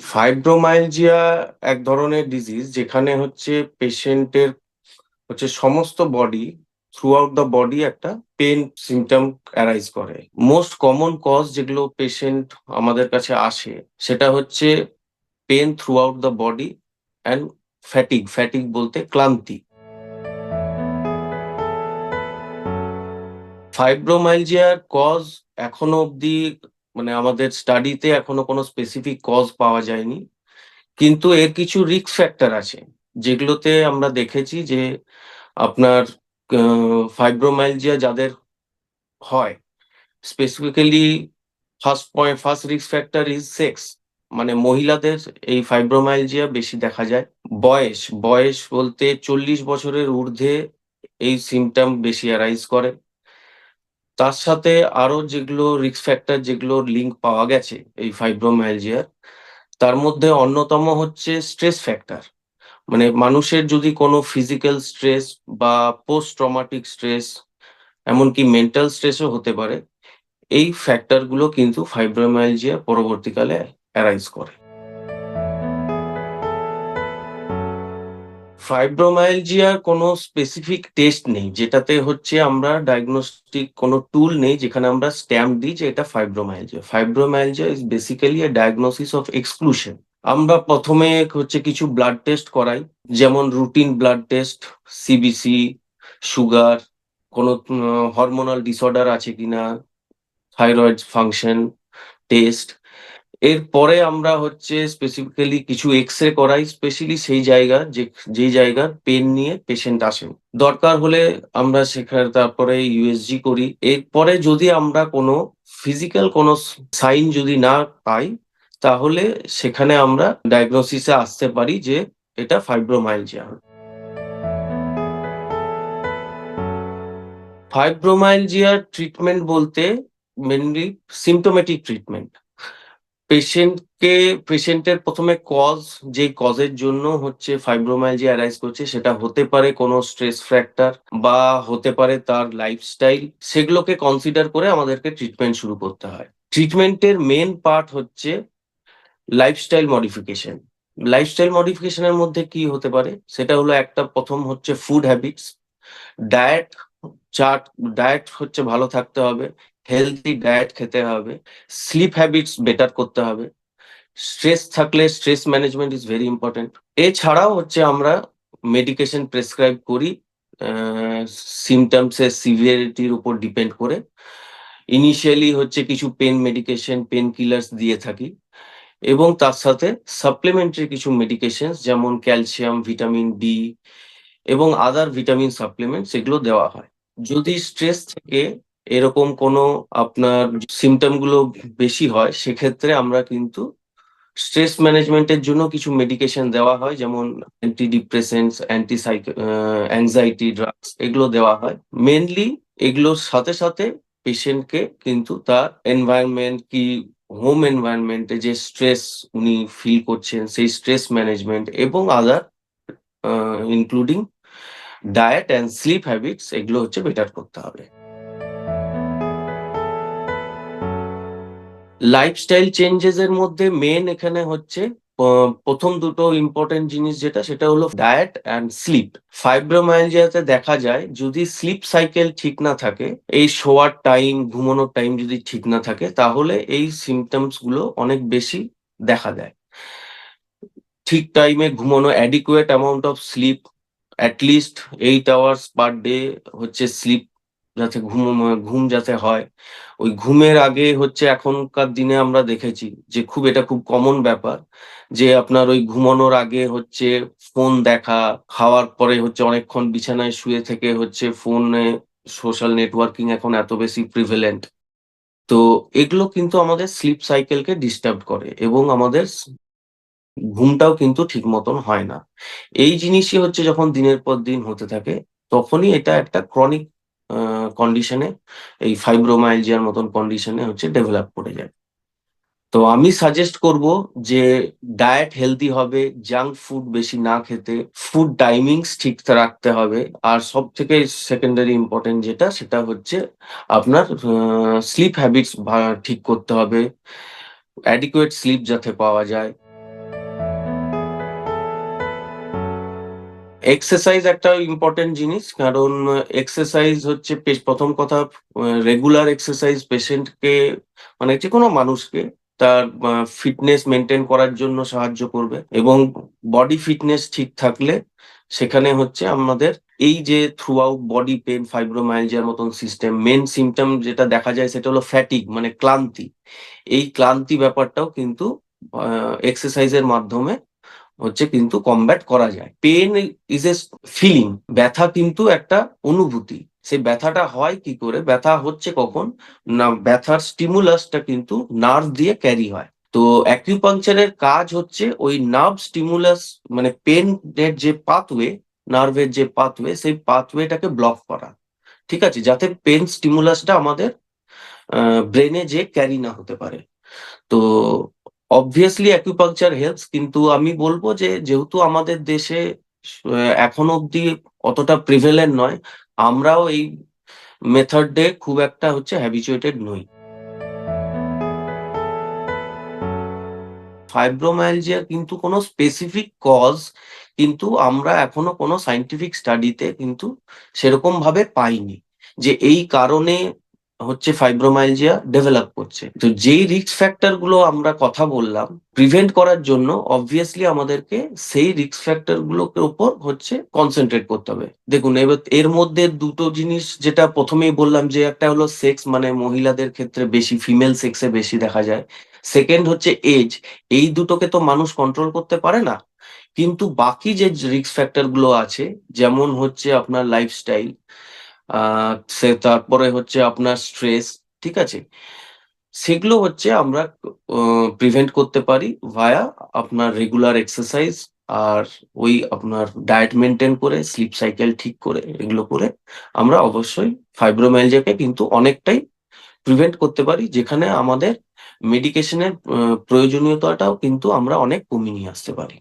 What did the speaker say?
ফাইব্রোমাইলজিয়া এক ধরনের ডিজিজ যেখানে হচ্ছে পেশেন্টের হচ্ছে সমস্ত body throughout the body একটা পেন সিমটম অ্যারাইজ করে। মোস্ট কমন কজ যেগুলো পেশেন্ট আমাদের কাছে আসে সেটা হচ্ছে pain throughout the body and fatigue fatigue বলতে ক্লান্তি। ফাইব্রোমাইলজিয়ার কজ এখনও অবধি মানে আমাদের স্টাডিতে এখনও কোনো স্পেসিফিক কজ পাওয়া যায়নি। কিন্তু এর কিছু রিস্ক ফ্যাক্টর আছে, যেগুলোতে আমরা দেখেছি যে আপনার ফাইব্রোমাইলজিয়া যাদের হয় specifically first point first risk factor is sex মানে মহিলাদের এই ফাইব্রোমাইলজিয়া বেশি দেখা যায়। বয়স বয়স বলতে চল্লিশ বছরের ঊর্ধ্বে এই সিমটম বেশি অ্যারাইজ করে। তার সাথে আরও যেগুলো রিক্স ফ্যাক্টর যেগুলো লিঙ্ক পাওয়া গেছে এই ফাইব্রোমাইলজিয়ার তার মধ্যে অন্যতম হচ্ছে স্ট্রেস ফ্যাক্টর মানে মানুষের যদি কোনো ফিজিক্যাল স্ট্রেস বা পোস্ট ট্রমাটিক স্ট্রেস এমনকি মেন্টাল স্ট্রেসও হতে পারে, এই ফ্যাক্টরগুলো কিন্তু ফাইব্রোমাইলজিয়া পরবর্তীকালে অ্যারাইজ করে। ফাইব্রোমাইলজিয়ার কোনো স্পেসিফিক টেস্ট নেই, যেটাতে হচ্ছে আমরা ডায়াগনস্টিক কোনো টুল নেই যেখানে আমরা স্ট্যাম্প দিই যে এটা fibromyalgia fibromyalgia is basically a diagnosis of exclusion আমরা প্রথমে হচ্ছে কিছু ব্লাড টেস্ট করাই, যেমন routine blood test CBC sugar কোনো হরমোনাল ডিসঅর্ডার আছে কিনা থাইরয়েড ফাংশন টেস্ট এরপরে আমরা হচ্ছে স্পেসিফিক্যালি কিছু এক্স রে করাই স্পেশালি সেই জায়গা, যে যে জায়গার পেন নিয়ে পেশেন্ট আসেন দরকার হলে আমরা সেখানে তারপরে ইউএসজি করি। এরপরে যদি আমরা কোনো ফিজিক্যাল কোনো সাইন যদি না পাই, তাহলে সেখানে আমরা ডায়াগনোসিসে আসতে পারি যে এটা ফাইব্রোমাইলজিয়া ফাইব্রোমাইলজিয়ার ট্রিটমেন্ট বলতে মেনলি সিমটোমেটিক ট্রিটমেন্ট পেশেন্টকে পেশেন্টের প্রথমে কজ যে কজের জন্য হচ্ছে ফাইব্রোমাইলজিয়া অ্যারাইজ করছে, সেটা হতে পারে কোনো স্ট্রেস ফ্র্যাক্টার বা হতে পারে তার লাইফস্টাইল সেগুলোকে কনসিডার করে আমাদেরকে ট্রিটমেন্ট শুরু করতে হয়। ট্রিটমেন্টের মেন পার্ট হচ্ছে লাইফস্টাইল মডিফিকেশন লাইফস্টাইল মডিফিকেশনের মধ্যে কি হতে পারে? সেটা হলো একটা প্রথম হচ্ছে food habits diet chart diet হচ্ছে ভালো থাকতে হবে। হেলদি ডায়েট খেতে হবে স্লিপ হ্যাবিটস বেটার করতে হবে স্ট্রেস থাকলে stress management is very important এছাড়াও হচ্ছে আমরা মেডিকেশন প্রেসক্রাইব করি সিমটমস এর সিভিয়ারিটির উপর ডিপেন্ড করে। ইনিশিয়ালি হচ্ছে কিছু পেন মেডিকেশন পেন কিলার্স দিয়ে থাকি এবং তার সাথে সাপ্লিমেন্টারি কিছু মেডিকেশন যেমন ক্যালসিয়াম ভিটামিন ডি এবং আদার ভিটামিন সাপ্লিমেন্ট সেগুলো দেওয়া হয়। যদি স্ট্রেস থেকে এরকম কোনো আপনার সিমটমগুলো বেশি হয়, সেক্ষেত্রে আমরা কিন্তু স্ট্রেস ম্যানেজমেন্টের জন্য কিছু মেডিকেশন দেওয়া হয়, যেমন anti depressants anti anxiety drugs এগুলো দেওয়া হয়। মেনলি এগুলোর সাথে সাথে পেশেন্টকে কিন্তু তার এনভায়রনমেন্ট কি হোম এনভায়রনমেন্টে যে স্ট্রেস উনি ফিল করছেন, সেই স্ট্রেস ম্যানেজমেন্ট এবং other including diet and sleep habits এগুলো হচ্ছে বেটার করতে হবে। লাইফস্টাইল চেঞ্জেস এর মধ্যে মেন এখানে হচ্ছে প্রথম দুটো ইম্পর্টেন্ট জিনিস যেটা, সেটা হলো ডায়েট অ্যান্ড স্লিপ ফাইব্রোমাইলজিয়াতে দেখা যায়, যদি স্লিপ সাইকেল ঠিক না থাকে, এই শোয়ার টাইম ঘুমানোর টাইম যদি ঠিক না থাকে, তাহলে এই সিমটমসগুলো অনেক বেশি দেখা দেয়। ঠিক টাইমে ঘুমানো adequate amount of sleep at least eight hours per day হচ্ছে স্লিপ যাতে ঘুম ঘুম যাতে হয়। ওই ঘুমের আগে হচ্ছে এখনকার দিনে আমরা দেখেছি যে খুব, এটা খুব কমন ব্যাপার যে আপনার ওই ঘুমানোর আগে হচ্ছে ফোন দেখা, খাওয়ার পরে হচ্ছে অনেকক্ষণ বিছানায় শুয়ে থেকে হচ্ছে ফোনে সোশ্যাল নেটওয়ার্কিং এখন এত বেশি প্রিভেলেন্ট তো এগুলো কিন্তু আমাদের স্লিপ সাইকেলকে ডিস্টার্ব করে এবং আমাদের ঘুমটাও কিন্তু ঠিক মতন হয় না। এই জিনিসই হচ্ছে যখন দিনের পর দিন হতে থাকে, তখনই এটা একটা ক্রনিক কন্ডিশনে এই ফাইব্রোমাইলজিয়ার মতন কন্ডিশনে হচ্ছে ডেভেলপ করে যায়। তো আমি সাজেস্ট করব যে ডায়েট হেলদি হবে জাঙ্ক ফুড বেশি না খেতে ফুড টাইমিংস ঠিক রাখতে হবে, আর সব থেকে সেকেন্ডারি ইম্পর্টেন্ট যেটা, সেটা হচ্ছে আপনার স্লিপ হ্যাবিটস ঠিক করতে হবে অ্যাডিকুয়েট স্লিপ যাতে পাওয়া যায়। এক্সারসাইজ একটা ইম্পর্টেন্ট জিনিস, কারণ এক্সারসাইজ হচ্ছে প্রথম কথা রেগুলার এক্সারসাইজ পেশেন্টকে মানে যে কোনো মানুষকে তার ফিটনেস মেনটেন করার জন্য সাহায্য করবে এবং বডি ফিটনেস ঠিক থাকলে সেখানে হচ্ছে আমাদের এই যে থ্রু আউট বডি পেন ফাইব্রোমাইলজিয়ার মতন সিস্টেম মেন সিমটম যেটা দেখা যায় সেটা হলো ফ্যাটিক মানে ক্লান্তি। এই ক্লান্তি ব্যাপারটাও কিন্তু এক্সারসাইজের মাধ্যমে হচ্ছে কিন্তু কমব্যাট করা যায়। পেন ইজ এ ফিলিং ব্যথা কিন্তু একটা অনুভূতি। সেই ব্যথাটা হয় কি করে? ব্যথা হচ্ছে কখন? না, ব্যথার স্টিমুলাসটা কিন্তু নার্ভ দিয়ে ক্যারি হয়। তো অ্যাকিউপাংচারের কাজ হচ্ছে ওই নার্ভ স্টিমুলাস মানে পেন এর যে পাথওয়ে নার্ভের যে পাথওয়ে সেই পাথওয়েটাকে ব্লক করা। ঠিক আছে? যাতে পেন স্টিমুলাসটা আমাদের ব্রেনে যে ক্যারি না হতে পারে। তো অবভিয়াসলি অ্যাকুপাংচার হেল্পস কিন্তু আমি বলব যে যেহেতু আমাদের দেশে এখন অব্দি অতটা প্রিভেলেন্ট নয়, আমরাও এই মেথডে খুব একটা হচ্ছে হ্যাবিচুয়েটেড নই। ফাইব্রোমায়ালজিয়া কিন্তু কোনো স্পেসিফিক কজ কিন্তু আমরা এখনও কোনো সাইন্টিফিক স্টাডিতে কিন্তু সেরকম ভাবে পাইনি যে এই কারণে হচ্ছে ফাইব্রোমায়ালজিয়া ডেভেলপ করছে। তো যেই রিস্ক ফ্যাক্টরগুলো আমরা কথা বললাম প্রিভেন্ট করার জন্য অবভিয়াসলি আমাদেরকে সেই রিস্ক ফ্যাক্টর গুলোকে উপর হচ্ছে কনসেন্ট্রেট করতে হবে। দেখুন, এবার এর মধ্যে দুটো জিনিস যেটা প্রথমেই বললাম যে একটা হলো সেক্স মানে মহিলাদের ক্ষেত্রে বেশি ফিমেল সেক্সে বেশি দেখা যায়। সেকেন্ড হচ্ছে এজ এই দুটোকে তো মানুষ কন্ট্রোল করতে পারে না। কিন্তু বাকি যে রিস্ক ফ্যাক্টরগুলো আছে, যেমন হচ্ছে আপনার লাইফস্টাইল সে তারপরে হচ্ছে আপনার স্ট্রেস ঠিক আছে? সেগুলো হচ্ছে আমরা প্রিভেন্ট করতে পারি ভায়া আপনার রেগুলার এক্সারসাইজ আর ওই আপনার ডায়েট মেনটেন করে স্লিপ সাইকেল ঠিক করে, এগুলো করে আমরা অবশ্যই ফাইব্রোমাইলজিয়াকে কিন্তু অনেকটাই প্রিভেন্ট করতে পারি, যেখানে আমাদের মেডিকেশনের প্রয়োজনীয়তাটাও কিন্তু আমরা অনেক কমিয়ে নিয়ে আসতে পারি।